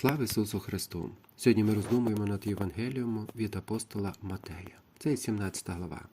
Слава Ісусу Христу! Сьогодні ми роздумуємо над Євангелієм від апостола Матея. Це 17 глава.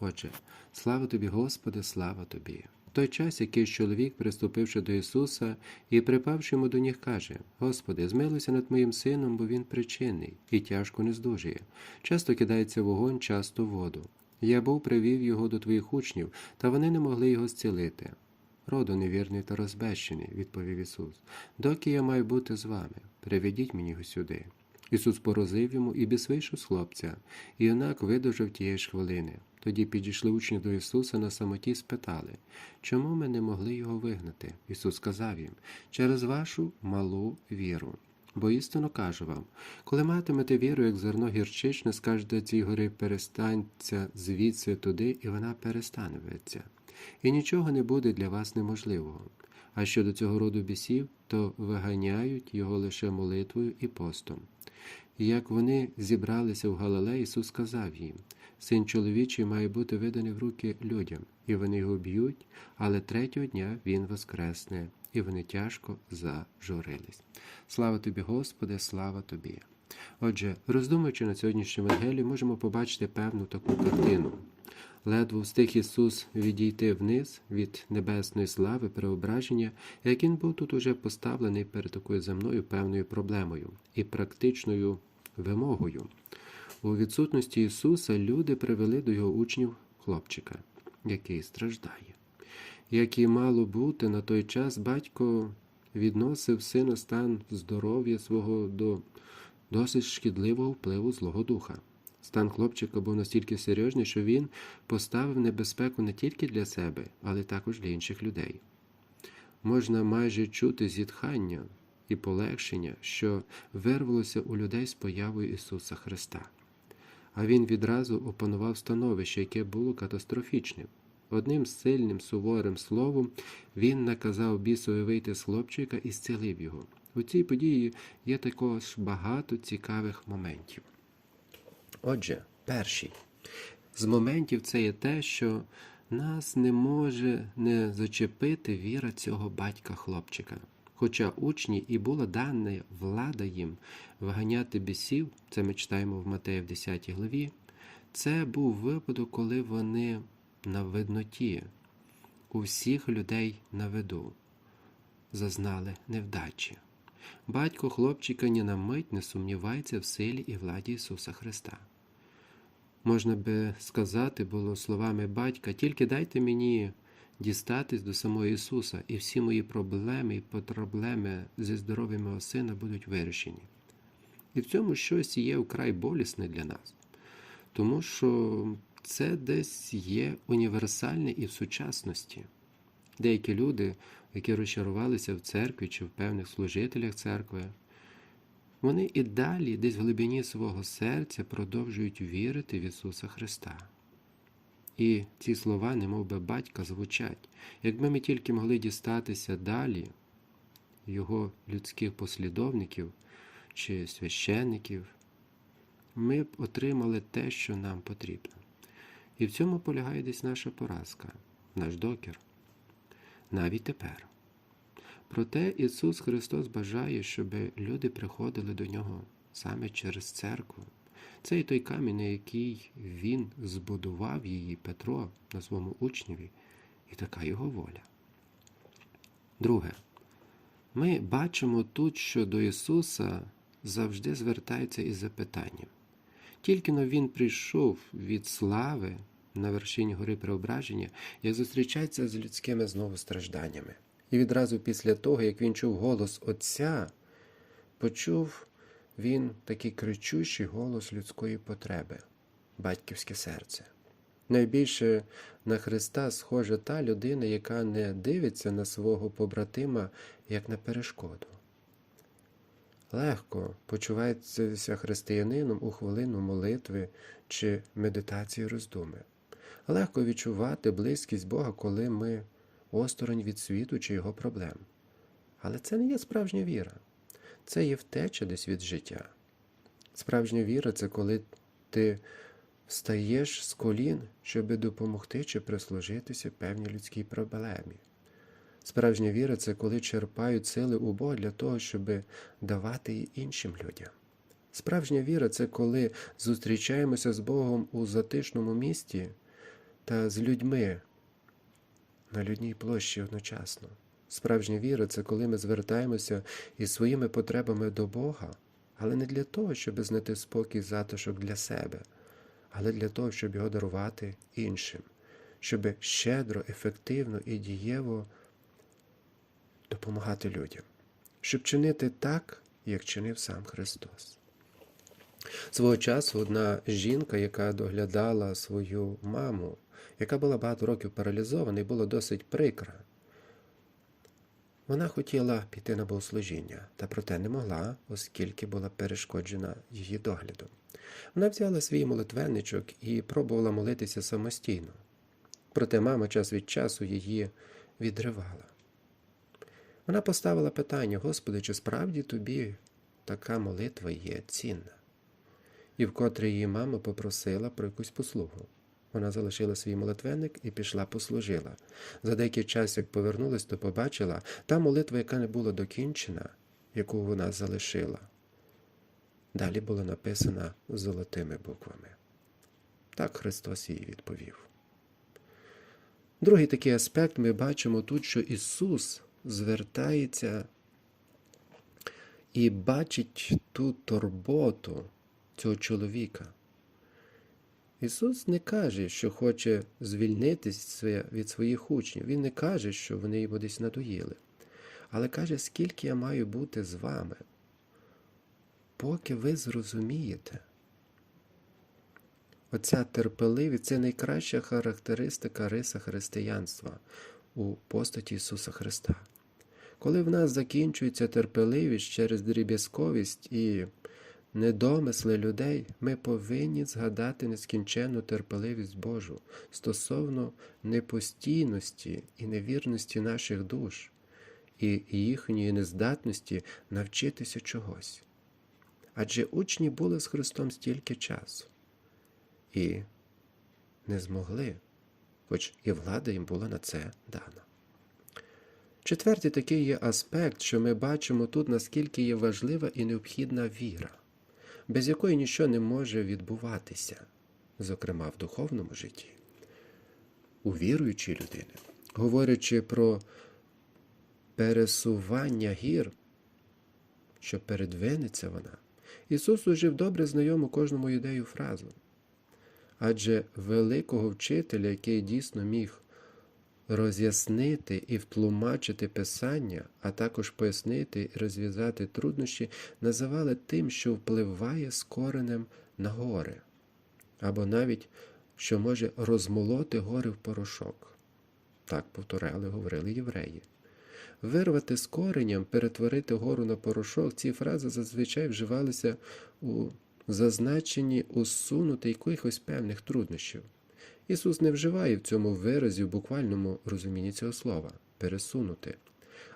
Отже, слава тобі, Господи, слава тобі! В той час якийсь чоловік, приступивши до Ісуса і припавши йому до ніг, каже: Господи, змилуйся над моїм сином, бо він причинний і тяжко не здужує. Часто кидається вогонь, часто воду. Я був привів його до твоїх учнів, та вони не могли його зцілити. Роду невірний та розбещений, відповів Ісус. Доки я маю бути з вами, приведіть мені його сюди. Ісус порозив йому і біс вийшов з хлопця, і юнак видужав тієї ж хвилини. Тоді підійшли учні до Ісуса на самоті і спитали, чому ми не могли його вигнати? Ісус сказав їм, через вашу малу віру. Бо істинно кажу вам, коли матимете віру, як зерно гірчичне, скажете цій гори перестанься звідси туди, і вона перестане витися. І нічого не буде для вас неможливого. А щодо цього роду бісів, то виганяють його лише молитвою і постом. І як вони зібралися в Галилеї, Ісус сказав їм: Син чоловічий має бути виданий в руки людям, і вони його б'ють, але третього дня Він воскресне, і вони тяжко зажурились. Слава тобі, Господи, слава тобі! Отже, роздумуючи над сьогоднішнім Евангелієм, можемо побачити певну таку картину. Ледве встиг Ісус відійти вниз від небесної слави, преображення, як Він був тут уже поставлений перед такою земною певною проблемою і практичною вимогою. У відсутності Ісуса люди привели до його учнів хлопчика, який страждає. Як і мало бути, на той час батько відносив сина стан здоров'я свого до досить шкідливого впливу Злого Духа. Стан хлопчика був настільки серйозний, що він поставив небезпеку не тільки для себе, але також для інших людей. Можна майже чути зітхання і полегшення, що вирвалося у людей з появою Ісуса Христа. А Він відразу опанував становище, яке було катастрофічним. Одним сильним суворим словом він наказав бісові вийти з хлопчика і зцілив його. У цій події є також багато цікавих моментів. Отже, перший з моментів це є те, що нас не може не зачепити віра цього батька хлопчика. Хоча учні і була дана влада їм виганяти бісів, це ми читаємо в Матея в 10 главі, це був випадок, коли вони на видноті у всіх людей на виду зазнали невдачі. Батько хлопчика ні на мить не сумнівається в силі і владі Ісуса Христа. Можна би сказати, було словами батька, тільки дайте мені дістатись до самого Ісуса, і всі мої проблеми і проблеми зі здоров'ям мого сина будуть вирішені. І в цьому щось є вкрай болісне для нас, тому що це десь є універсальне і в сучасності. Деякі люди, які розчарувалися в церкві чи в певних служителях церкви, вони і далі, десь в глибині свого серця, продовжують вірити в Ісуса Христа. І ці слова, немов би батька, звучать. Якби ми тільки могли дістатися далі Його людських послідовників чи священників, ми б отримали те, що нам потрібно. І в цьому полягає десь наша поразка, наш докір. Навіть тепер. Проте Ісус Христос бажає, щоб люди приходили до Нього саме через церкву. Це і той камінь, на який Він збудував її Петро на своєму учневі, і така його воля. Друге, ми бачимо тут, що до Ісуса завжди звертаються із запитанням. Тільки но Він прийшов від слави на вершині гори Преображення, як зустрічається з людськими знову стражданнями. І відразу після того, як він чув голос Отця, почув він такий кричущий голос людської потреби, батьківське серце. Найбільше на Христа схожа та людина, яка не дивиться на свого побратима як на перешкоду. Легко почувається християнином у хвилину молитви чи медитації роздуми. Легко відчувати близькість Бога, коли ми осторонь від світу чи його проблем. Але це не є справжня віра, це є втеча десь від життя. Справжня віра це коли ти встаєш з колін, щоб допомогти чи прислужитися певній людській проблемі. Справжня віра це коли черпають сили у Бога для того, щоб давати її іншим людям. Справжня віра це коли зустрічаємося з Богом у затишному місті та з людьми на людній площі одночасно. Справжня віра це коли ми звертаємося із своїми потребами до Бога, але не для того, щоб знайти спокій затишок для себе, але для того, щоб його дарувати іншим, щоб щедро, ефективно і дієво допомагати людям, щоб чинити так, як чинив сам Христос. Свого часу одна жінка, яка доглядала свою маму, яка була багато років паралізована і була досить прикра. Вона хотіла піти на богослужіння, та проте не могла, оскільки була перешкоджена її доглядом. Вона взяла свій молитвенничок і пробувала молитися самостійно. Проте мама час від часу її відривала. Вона поставила питання: Господи, чи справді тобі така молитва є цінна? І вкотре її мама попросила про якусь послугу. Вона залишила свій молитвенник і пішла послужила. За деякий час, як повернулась, то побачила та молитва, яка не була докінчена, яку вона залишила. Далі була написана золотими буквами. Так Христос їй відповів. Другий такий аспект ми бачимо тут, що Ісус звертається і бачить ту турботу цього чоловіка. Ісус не каже, що хоче звільнитися від своїх учнів. Він не каже, що вони його десь надоїли. Але каже, скільки я маю бути з вами, поки ви зрозумієте. Оця терпеливість це найкраща характеристика риса християнства у постаті Ісуса Христа. Коли в нас закінчується терпеливість через дріб'язковість і недомисли людей, ми повинні згадати нескінченну терпеливість Божу стосовно непостійності і невірності наших душ і їхньої нездатності навчитися чогось. Адже учні були з Христом стільки часу і не змогли, хоч і влада їм була на це дана. Четвертий такий є аспект, що ми бачимо тут, наскільки є важлива і необхідна віра, без якої нічого не може відбуватися, зокрема в духовному житті. У віруючій людини, говорячи про пересування гір, що передвинеться вона, Ісус ужив добре знайому кожному ідею фразу. Адже великого вчителя, який дійсно міг роз'яснити і втлумачити Писання, а також пояснити і розв'язати труднощі, називали тим, що впливає з коренем на гори, або навіть що може розмолоти гори в порошок. Так повторяли, говорили євреї. Вирвати з коренем, перетворити гору на порошок, ці фрази зазвичай вживалися у зазначенні усунути якихось певних труднощів. Ісус не вживає в цьому виразі в буквальному розумінні цього слова пересунути.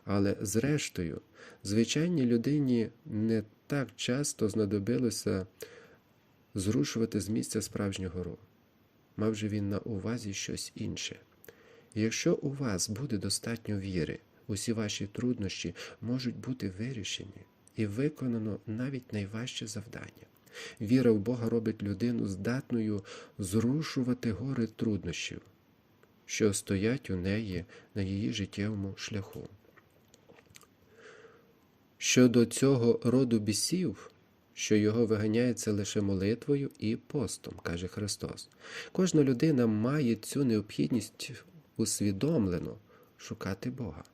Але, зрештою, звичайній людині не так часто знадобилося зрушувати з місця справжню гору. Мав же він на увазі щось інше. Якщо у вас буде достатньо віри, усі ваші труднощі можуть бути вирішені і виконано навіть найважче завдання. Віра в Бога робить людину здатною зрушувати гори труднощів, що стоять у неї на її життєвому шляху. Щодо цього роду бісів, що його виганяється лише молитвою і постом, каже Христос. Кожна людина має цю необхідність усвідомлено шукати Бога.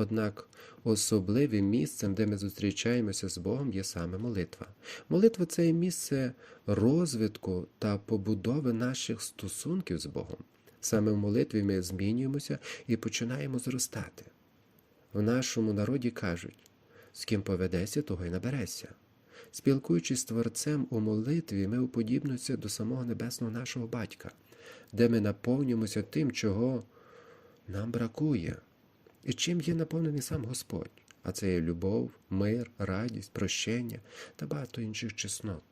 Однак особливим місцем, де ми зустрічаємося з Богом, є саме молитва. Молитва це є місце розвитку та побудови наших стосунків з Богом. Саме в молитві ми змінюємося і починаємо зростати. В нашому народі кажуть, з ким поведеться, того й набереся. Спілкуючись з Творцем у молитві, ми уподібнуємося до самого небесного нашого батька, де ми наповнюємося тим, чого нам бракує. І чим є наповнений сам Господь, а це є любов, мир, радість, прощення та багато інших чеснот.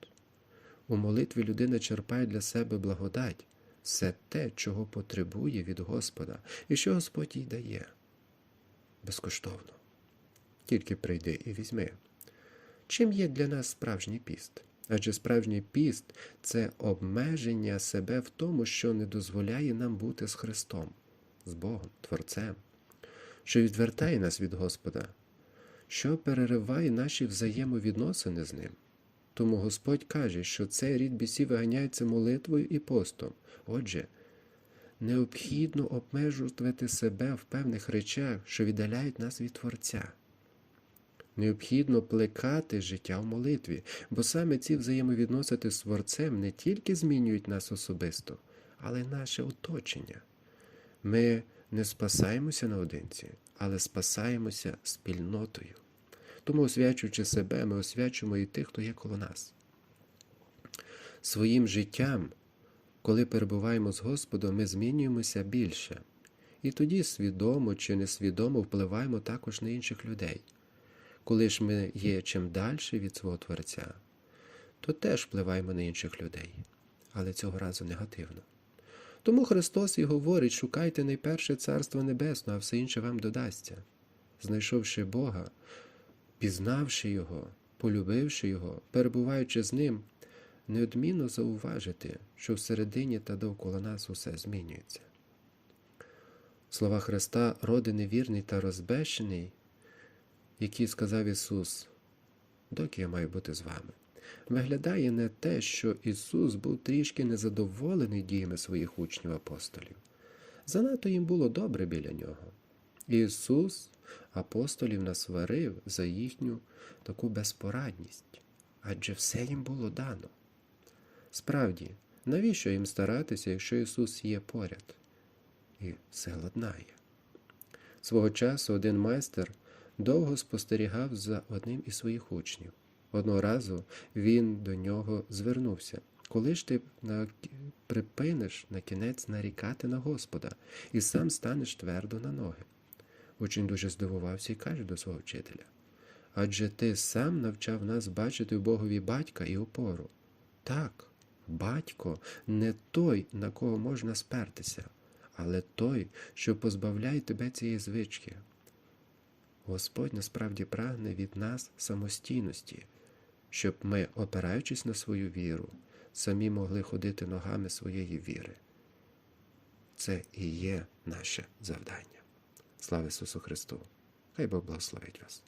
У молитві людина черпає для себе благодать, все те, чого потребує від Господа, і що Господь їй дає. безкоштовно. Тільки прийди і візьми. Чим є для нас справжній піст? Адже справжній піст це обмеження себе в тому, що не дозволяє нам бути з Христом, з Богом, Творцем, що відвертає нас від Господа, що перериває наші взаємовідносини з Ним. Тому Господь каже, що цей рід бісів виганяється молитвою і постом. Отже, необхідно обмежувати себе в певних речах, що віддаляють нас від Творця. Необхідно плекати життя в молитві, бо саме ці взаємовідносини з Творцем не тільки змінюють нас особисто, але й наше оточення. Ми не спасаємося наодинці, але спасаємося спільнотою. Тому, освячуючи себе, ми освячуємо і тих, хто є коло нас. Своїм життям, коли перебуваємо з Господом, ми змінюємося більше. І тоді свідомо чи несвідомо впливаємо також на інших людей. Коли ж ми є чим далі від свого Творця, то теж впливаємо на інших людей, але цього разу негативно. Тому Христос і говорить: шукайте найперше Царство Небесне, а все інше вам додасться. Знайшовши Бога, пізнавши Його, полюбивши Його, перебуваючи з Ним, неодмінно зауважити, що всередині та довкола нас усе змінюється. Слова Христа, роди невірний та розбещений, які сказав Ісус, доки я маю бути з вами, виглядає не те, що Ісус був трішки незадоволений діями своїх учнів апостолів. Занадто їм було добре біля нього. Ісус апостолів насварив за їхню таку безпорадність, адже все їм було дано. Справді, навіщо їм старатися, якщо Ісус є поряд і все ладнає? Свого часу один майстер довго спостерігав за одним із своїх учнів. Одного разу він до нього звернувся. Коли ж ти припиниш на кінець нарікати на Господа і сам станеш твердо на ноги? Учень дуже здивувався і каже до свого вчителя. Адже ти сам навчав нас бачити в Богові батька і опору. Так, батько не той, на кого можна спертися, але той, що позбавляє тебе цієї звички. Господь насправді прагне від нас самостійності, щоб ми, опираючись на свою віру, самі могли ходити ногами своєї віри. Це і є наше завдання. Слава Ісусу Христу! Хай Бог благословить вас!